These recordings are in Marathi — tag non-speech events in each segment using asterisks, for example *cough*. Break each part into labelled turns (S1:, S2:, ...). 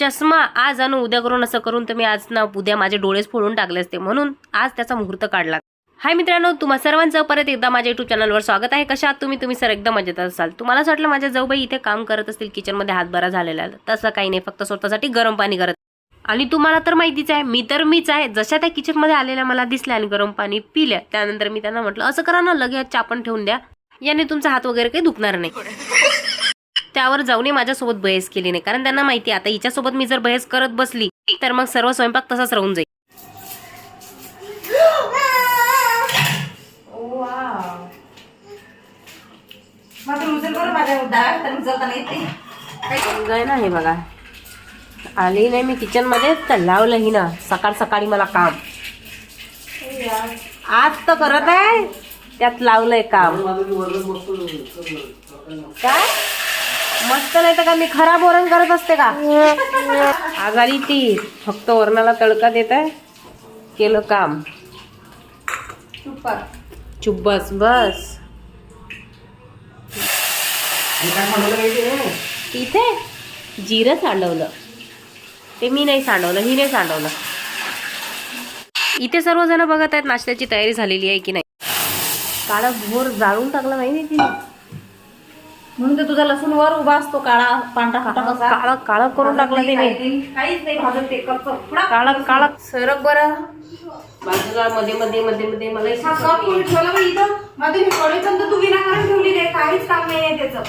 S1: चष्मा आज आणू उद्या करून असं करून तुम्ही आज ना उद्या माझे डोळेच फोडून टाकले असते. म्हणून आज त्याचा मुहूर्त काढला. हाय मित्रांनो तुम्हा सर्वांचं परत एकदा माझ्या यूट्यूब चॅनलवर स्वागत आहे. कशा तुम्ही? तुम्ही सर एकदम मजेत असाल. तुम्हाला असं वाटलं माझ्या जाऊबाई इथे काम करत असतील किचनमध्ये हातभरा झालेला तसं काही नाही फक्त स्वतःसाठी गरम पाणी करत. आणि तुम्हाला तर माहितीच आहे मी तर मीच आहे. जशा त्या किचनमध्ये आलेल्या मला दिसल्या आणि गरम पाणी पिल्या. त्यानंतर मी त्यांना म्हटलं असं करा ना लगेच चापण ठेवून द्या. याने तुमचा हात वगैरे काही दुखणार नाही. त्यावर जाऊनही माझ्यासोबत बहस केली नाही. कारण त्यांना माहिती आहे, आता हिच्यासोबत मी जर बहस करत बसली तर मग सर्व स्वयंपाक तसाच राहून जाईल.
S2: माझं उचल बरं माझ्या डाळ तर उचलता नाही ते
S1: काय ना हे बघा. आली नाही मी किचनमध्ये तर लावलं ही ना. सकाळ सकाळी मला काम. आज तर करत आहे त्यात लावलंय काम. काय? मस्त नाही तर का मी खराब वरण करत असते का? आज आली ती. फक्त वरणाला तडका देत आहे. केलं काम. चुप बस. बस तिथे जिरं सांडवलं. ते मी नाही सांडवलं ही नाही सांडवलं. इथे सर्वजण बघत आहेत नाश्त्याची तयारी झालेली आहे की नाही. काळा भोर जाळून टाकला माहिती तिने.
S2: म्हणून तर तुझा लसूण वर उभा असतो काळा पांढरा फाटा कसा
S1: काळा काळा करून टाकला तिने.
S2: काहीच नाही भाजत ते कप
S1: काळा काळा सरक बरं. बाजूला मध्ये मध्ये मध्ये मध्ये मला
S2: कप ठेवला इथं. मध्ये मी पण तू विनाकारण ठेवली आहे काहीच काम नाही आहे त्याचं.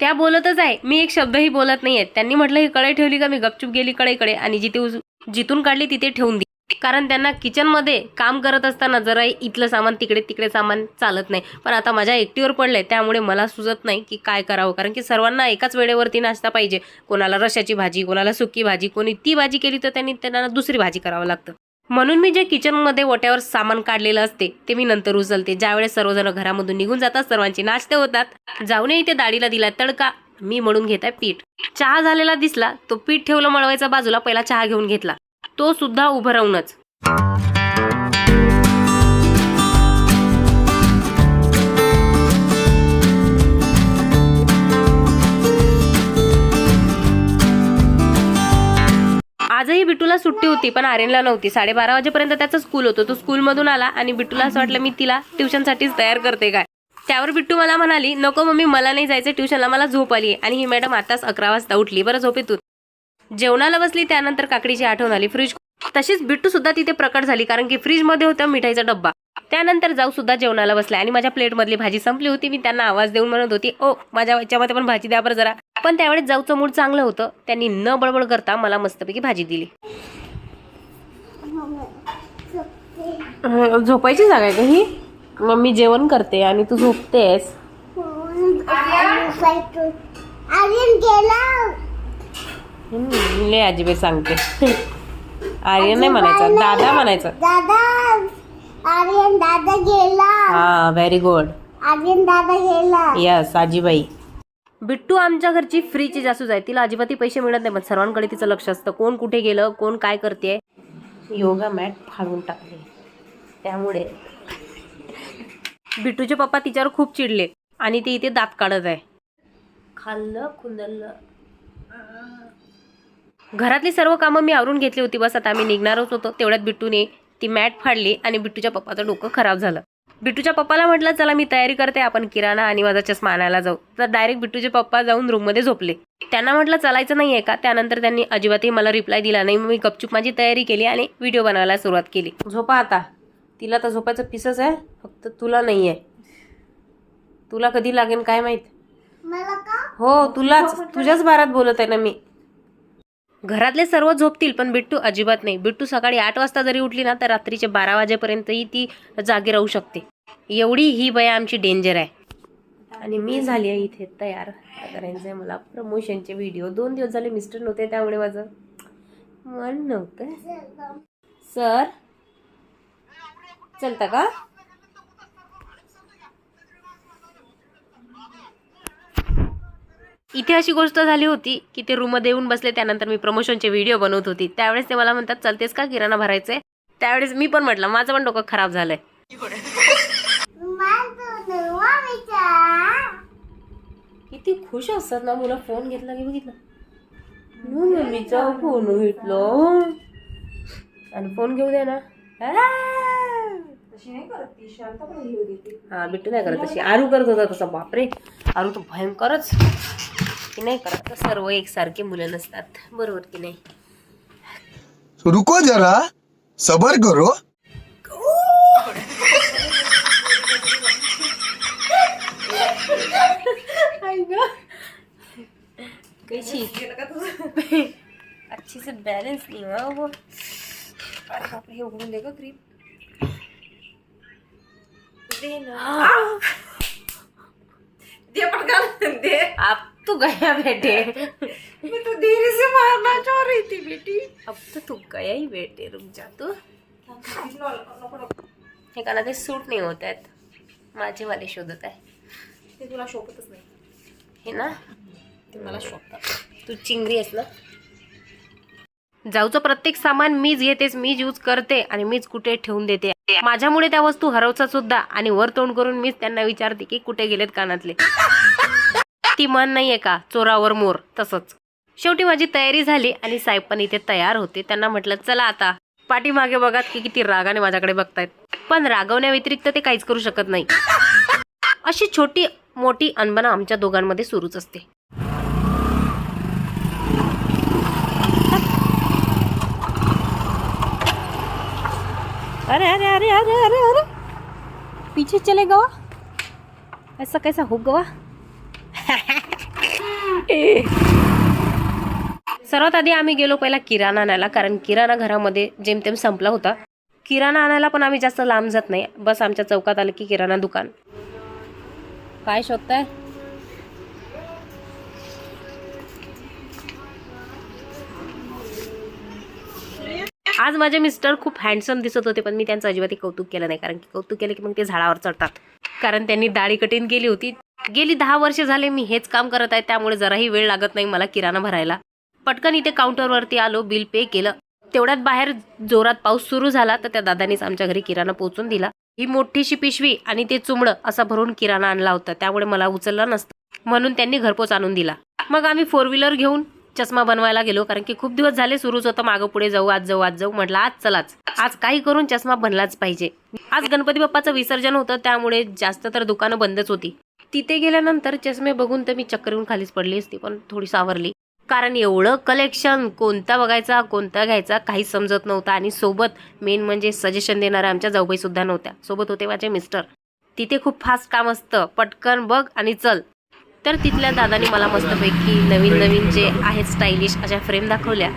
S1: त्या बोलतच आहे. मी एक शब्दही बोलत नाहीये. त्यांनी म्हटलं ही कढई ठेवली का? मी गपचूप गेली कढईकडे आणि जिथे जिथून काढली तिथे ठेवून कारण त्यांना किचनमध्ये काम करत असताना जरा इथलं सामान तिकडे तिकडे सामान चालत नाही. पण आता माझ्या एकटीवर पडलंय त्यामुळे मला सुचत नाही की काय करावं. कारण की सर्वांना एकाच वेळेवरती नाश्ता पाहिजे. कोणाला रशाची भाजी कोणाला सुकी भाजी कोणी ती भाजी केली तर त्यांनी त्यांना दुसरी भाजी करावं लागतं. म्हणून मी जे किचनमध्ये ओट्यावर सामान काढलेलं असते ते मी नंतर उचलते. ज्यावेळेस सर्वजण घरामधून निघून जातात सर्वांचे नाश्ते होतात. जाऊनही इथे दाढीला दिला तडका. मी म्हणून घेत आहे पीठ. चहा झालेला दिसला तो पीठ ठेवलं मळवायचा बाजूला पहिला चहा घेऊन घेतला. तो सुद्धा उभं राहूनच. आजही बिट्टूला सुट्टी होती पण आर्यनला नव्हती. साडेबारा वाजेपर्यंत त्याचं स्कूल होतं. तो स्कूलमधून आला आणि बिट्टूला असं वाटलं मी तिला ट्युशनसाठीच तयार करते काय? त्यावर बिट्टू मला म्हणाली नको मम्मी मला नाही जायचं ट्युशनला मला झोप आली आणि ही मॅडम आताच अकरा वाजता उठली. बरं झोपेतून. जेवणाला बसली त्यानंतर काकडीची आठवण आली. फ्रीज तशीच बिट्टू सुद्धा तिथे प्रकट झाली कारण की फ्रीजमध्ये होता मिठाईचा डब्बा. त्यानंतर जाऊ सुद्धा जेवणाला बसला आणि माझ्या प्लेटमधली भाजी संपली होती. मी त्यांना आवाज देऊन म्हणत होती ओ माझ्या याच्यामध्ये पण भाजी द्या बरं जरा. पण त्यावेळेस जाऊचं मूड चांगलं होतं. त्यांनी न बडबड करता मला मस्तपैकी भाजी दिली. झोपायची जागा आहे का ही? मग मी जेवण करते आणि तू झोपतेस. ले आजीबाई सांगते. आर्यन नाही म्हणायचं दादा म्हणायचं.
S3: दादा आर्यन दादा गेला.
S1: हा व्हेरी गुड
S3: आर्यन दादा गेला.
S1: यस आजीबाई. बिट्टू आमच्या घरची फ्रीची जासूस आहे. तिला अजिबातही पैसे मिळत नाही पण सर्वांकडे तिचं लक्ष असतं. कोण कुठे गेलं कोण काय करते? योगा मॅट फाडून टाकले. त्यामुळे. बिट्टूचे पप्पा तिच्यावर खूप चिडले आणि ती इथे दात काढत आहे. खाल्लं खुंदलं घरातली सर्व कामं मी आवरून घेतली होती बस. आता आम्ही निघणारच होतो. तेवढ्यात बिट्टूने ती मॅट फाडली आणि बिट्टूच्या पप्पाचं डोकं खराब झालं. बिट्टूच्या पप्पाला म्हटलं चला मी तयारी करते. आपण किराणा आणि माझा चष्मा आणायला जाऊ. तर डायरेक्ट बिट्टूचे पप्पा जाऊन रूममध्ये झोपले. त्यांना म्हटलं चालायचं नाही आहे का? त्यानंतर त्यांनी अजिबातही मला रिप्लाय दिला नाही. मी गपचूप माझी तयारी केली आणि व्हिडिओ बनवायला सुरुवात केली. झोपा आता. तिला तर झोपायचं पिसच आहे. फक्त तुला नाही आहे तुला कधी लागेल काय माहीत? हो तुलाच. तुझ्याच बारात बोलत आहे ना मी. घरातले सर्व झोपतील पण बिट्टू अजिबात नाही. बिट्टू सकाळी आठ वाजता जरी उठली ना तर रात्रीचे बारा वाजेपर्यंतही ती जागी राहू शकते. एवढी ही बया आमची डेंजर आहे. आणि मी झाली आहे इथे तयार. काय करायचं आहे मला प्रमोशनचे व्हिडिओ दोन दिवस झाले मिस्टर नव्हते त्यामुळे माझं मन नव्हतं. सर चलता का? इथे अशी गोष्ट झाली होती की ते रूममध्ये येऊन बसले त्यानंतर मी प्रमोशनचे व्हिडिओ बनवत होती. त्यावेळेस ते मला म्हणतात चलतेस का किराणा भरायचे? त्यावेळेस मी पण म्हटलं माझं पण डोकं खराब झालंय. किती खुश असतात ना मुलं फोन घेतला की बघितलं. मम्मीचा फोन घेतलो. आणि फोन घेऊ दे ना.
S2: तशी नाही करत. ती शांतपणे लिहू देते
S1: हा बिट्टू नाही करत तशी. आरू करत. होता तसा बापरे. आरू तर भयंकरच. की नाही करत. सर्व एकसारखे मुलं नसतात. बरोबर की नाही?
S4: रुको जरा. सबर करो.
S1: कैसी *laughs* अच्छी से बैलेंस नहीं हुआ वो
S2: अरे बापरे हे उघडून दे ग क्रीम दे पटकन दे
S1: अब तो गया बेटे
S2: मैं तो धीरे से मारना चाह रही थी बेटी
S1: अब तो तू गया ही बेटे रुक जा तू हे काना ते सूट नाही होत आहेत माझेवाले शोधत आहे
S2: ते तुला शोभतच नाही
S1: हे ना
S2: ते मला शोभतात
S1: तू चिंगरी आहेस ना जाऊचं प्रत्येक सामान मीच घेतेस मीच यूज करते आणि मीच कुठे ठेवून देते माझ्यामुळे त्या वस्तू हरवतात सुद्धा आणि वर तोंड करून मीच त्यांना विचारते की कुठे गेलेत कानातले. ती मन नाहीये का? चोरावर मोर. तसंच. शेवटी माझी तयारी झाली आणि साहेब पण इथे तयार होते. त्यांना म्हटलं चला आता. पाठीमागे बघा की किती रागाने माझ्याकडे बघतायत. पण रागवण्या व्यतिरिक्त ते काहीच करू शकत नाही. अशी छोटी मोठी अनबना आमच्या दोघांमध्ये सुरूच असते. अरे अरे अरे अरे अरे अरे. पीछे चले गवा. ऐसा कैसा हो गवा? *laughs* सर्वात आधी आम्ही गेलो पहिला किराणा आणायला कारण किराणा घरामध्ये जेमतेम संपला होता. किराणा आणायला पण आम्ही जास्त लांब जात नाही. बस आमच्या चौकात आलं की किराणा दुकान. काय शोधताय? आज माझे मिस्टर खूप हँडसम दिसत होते पण मी त्यांचं अजिबातही कौतुक केलं नाही. कारण की कौतुक केलं की मग ते झाडावर चढतात. कारण त्यांनी दाढी कटिंग केली होती. गेली दहा वर्ष झाले मी हेच काम करत आहे त्यामुळे जराही वेळ लागत नाही मला किराणा भरायला. पटकन इथे काउंटरवरती आलो बिल पे केलं. तेवढ्यात बाहेर जोरात पाऊस सुरू झाला तर त्या दादानीच आमच्या घरी किराणा पोहोचून दिला. ही मोठीशी पिशवी आणि ते चुमडं असा भरून किराणा आणला होता त्यामुळे मला उचललं नसतं. म्हणून त्यांनी घरपोच आणून दिला. मग आम्ही फोर व्हीलर घेऊन चष्मा बनवायला गेलो कारण की खूप दिवस झाले सुरूच होतं मागं पुढे जाऊ आज जाऊ आज जाऊ म्हटलं आज चलाच. आज काही करून चष्मा बनलाच पाहिजे. आज गणपती बाप्पाचं विसर्जन होतं त्यामुळे जास्त तर दुकानं बंदच होती. तिथे गेल्यानंतर चष्मे बघून तर मी चक्कर येऊन खालीच पडली असती पण थोडी सावरली. कारण एवढं कलेक्शन कोणता बघायचा कोणता घ्यायचा काहीच समजत नव्हतं. आणि सोबत मेन म्हणजे सजेशन देणाऱ्या आमच्या जाऊबाई सुद्धा नव्हत्या. सोबत होते माझे मिस्टर तिथे खूप फास्ट काम असतं. पटकन बघ आणि चल. तर तिथल्या दादाने मला मस्तपैकी नवीन नवीन जे आहेत स्टायलिश अशा फ्रेम दाखवल्या.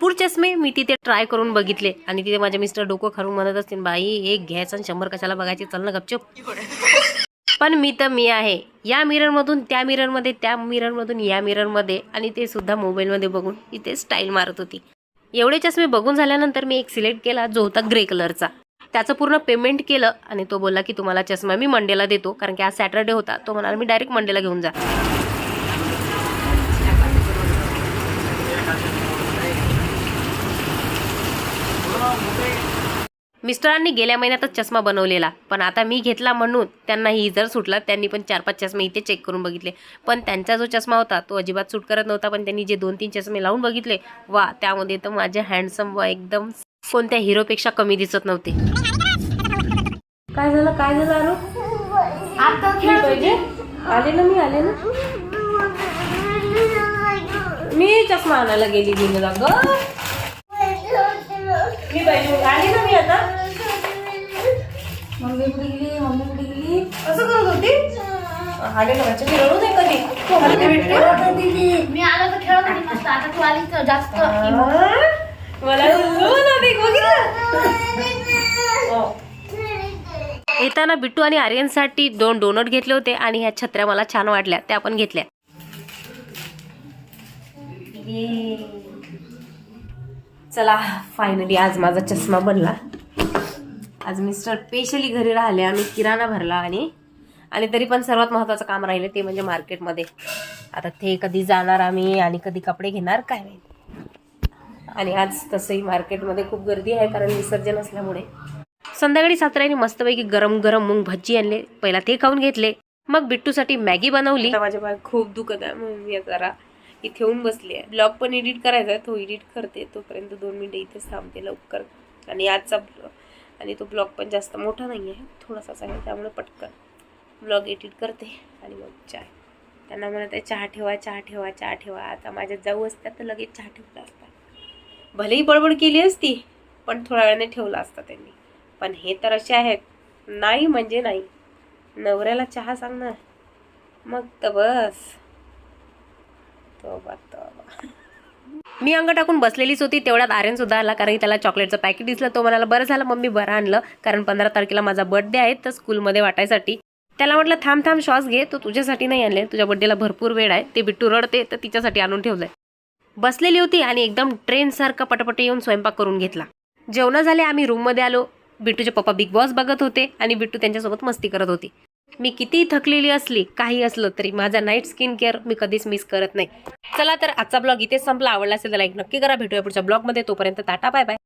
S1: भरपूर चष्मे मी तिथे ट्राय करून बघितले. आणि तिथे माझे मिस्टर डोकं खालून म्हणत असतील बाई एक घ्यायचं आणि शंभर कशाला बघायचे? चल ना गपचूप. पण मी तर मी आहे. या मिररमधून त्या मिररमध्ये त्या मिररमधून या मिररमध्ये आणि ते सुद्धा मोबाईलमध्ये बघून इथे स्टाईल मारत होती. एवढे चष्मे बघून झाल्यानंतर मी एक सिलेक्ट केला जो होता ग्रे कलरचा त्याचं पूर्ण पेमेंट केलं आणि तो बोलला की तुम्हाला चष्मा मी मंडेला देतो कारण की आज सॅटर्डे होता. तो म्हणाला मी डायरेक्ट मंडेला घेऊन जा. मिस्टरांनी गेल्या महिन्यातच चष्मा बनवलेला पण आता मी घेतला म्हणून त्यांना ही जर सुटला त्यांनी पण चार पाच चष्मे इथे चेक करून बघितले. पण त्यांचा जो चष्मा होता तो अजिबात सूट करत नव्हता पण त्यांनी जे दोन तीन चष्मे लावून बघितले वा त्यामध्ये तर माझे हँडसम व एकदम कोणत्या हिरोपेक्षा कमी दिसत नव्हते. काय झालं? काय झालं अरू
S3: आता
S1: पाहिजे? आले ना मी आले ना. मी चष्मा आणायला गेली दिनला ग मी पाहिजे.
S2: मम्मी कुठे गेली? मम्मी कुठे गेली? असं करत होती?
S1: आले ना बच्चा फिरवू नाही कधी? तू हलके भेटते
S3: मी आलो तर खेळत होती मस्त. आता तू आली तर जास्त
S1: मला उलू नव्हती बघितलं? हो. येताना बिट्टू आणि आर्यनसाठी दोन डोनट घेतले होते आणि ह्या छत्र्या मला छान वाटल्या. त्या पण घेतल्या. चला फायनली आज माझा चष्मा बनला. आज मिस्टर स्पेशली घरी राहिले आम्ही किराणा भरला आणि आणि तरी पण सर्वात महत्त्वाचं काम राहिलं ते म्हणजे मार्केटमध्ये. आता ते कधी जाणार आम्ही आणि कधी कपडे घेणार काय माहिती. आणि आज तसंही मार्केटमध्ये खूप गर्दी आहे कारण विसर्जन असल्यामुळे. संध्याकाळी सातऱ्याने मस्तपैकी गरम गरम मूग भज्जी आणले. पहिला ते खाऊन घेतले. मग बिट्टूसाठी मॅगी बनवली. माझ्या पाय खूप दुखत आहे. म्हणून मी जरा इथे येऊन बसली आहे. ब्लॉग पण एडिट करायचा आहे. तो एडिट करते तोपर्यंत दोन मिनिटं इथेच थांबते लवकर. आणि आजचा आणि तो ब्लॉग पण जास्त मोठा नाही आहे थोडासाच आहे त्यामुळे पटकन ब्लॉग एडिट करते आणि मग चाय. त्यांना म्हणत आहे चहा ठेवा चहा ठेवा चहा ठेवा. आता माझ्या जाऊ असतात तर लगेच चहा ठेवला असतात भलेही बडबड केली असती पण थोड्या वेळाने ठेवला असता त्यांनी. पण हे तर असे आहेत. नाही म्हणजे नाही. नवऱ्याला चहा सांग ना मग तर बस. तो बा मी अंग टाकून बसलेलीच होती तेवढ्यात आर्यन सुद्धा आला कारण की त्याला चॉकलेटचं पॅकेट दिसलं. तो म्हणाला बरं झालं मम्मी बरं आणलं. कारण पंधरा तारखेला माझा बर्थडे आहे तर स्कूलमध्ये वाटायसाठी. त्याला म्हटलं थांब थांब श्वास घे. तो तुझ्यासाठी नाही आणले. तुझ्या बड्डेला भरपूर वेळ आहे. ते बिट्टू रडते तर तिच्यासाठी आणून ठेवलंय बसलेली होती आणि एकदम ट्रेनसारखं पटपट येऊन स्वयंपाक करून घेतला. जेवणं झाले आम्ही रूममध्ये आलो. बिट्टूचे पप्पा बिग बॉस बघत होते आणि बिट्टू त्यांच्यासोबत मस्ती करत होती. मी किती थकलेली असली काही असलं तरी माझा नाईट स्किन केअर मी कधीच मिस करत नाही. चला तर आजचा ब्लॉग इथेच संपला. आवडला असेल तर लाईक नक्की करा. भेटूया पुढच्या ब्लॉगमध्ये तोपर्यंत टाटा बाय बाय